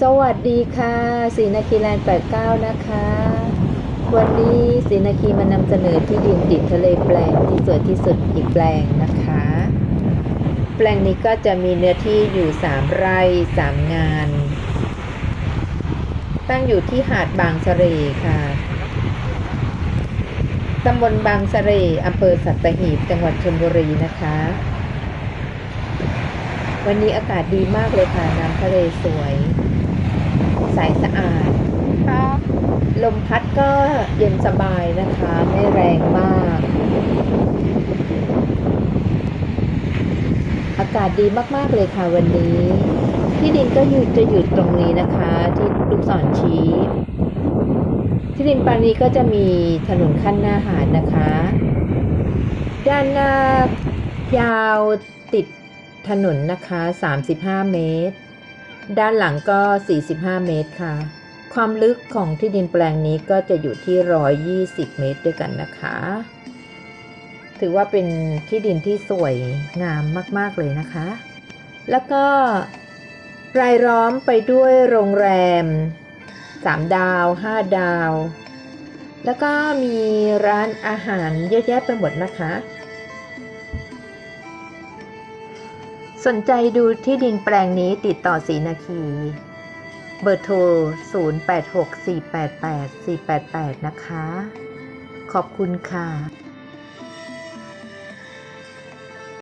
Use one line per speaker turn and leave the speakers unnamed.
สวัสดีค่ะสีนาคีแลนด์89 นะคะ วันนี้สีนาคีมานำเสนอที่ดินติดทะเลแปลงที่สวยที่สุดอีกแปลงนะคะ แปลงนี้ก็จะมีเนื้อที่อยู่ 3 ไร่ 3 งาน ตั้งอยู่ที่หาดบางสะเรค่ะตำบลบางสะเรอำเภอสัตหีบ จังหวัดชลบุรีนะคะ วันนี้อากาศดีมากเลยค่ะ น้ำทะเลสวย ใสสะอาด
ครับ
ลมพัดก็เย็นสบายนะคะ ไม่แรงมาก อากาศดีมากๆเลยค่ะวันนี้ ที่ดินก็อยู่จะอยู่ตรงนี้นะคะ ที่ลูกศรชี้ ที่ดินปางนี้ก็จะมีถนนขั้นหน้าหาดนะคะ ด้านหน้ายาวติด ถนนนะคะ 35 เมตร ด้านหลังก็ 45 เมตรค่ะ ความลึกของที่ดินแปลงนี้ก็จะอยู่ที่ 120 เมตรด้วยกันนะคะ ถือว่าเป็นที่ดินที่สวยงามมาก ๆ เลยนะคะ แล้วก็รายล้อมไปด้วยโรงแรม 3 ดาว 5 ดาว แล้วก็มีร้านอาหารเยอะแยะไปหมดนะคะ สนใจดูที่ดินแปลงนี้ติดต่อสีนาคี เบอร์โทร 0864884488 นะคะ ขอบคุณค่ะ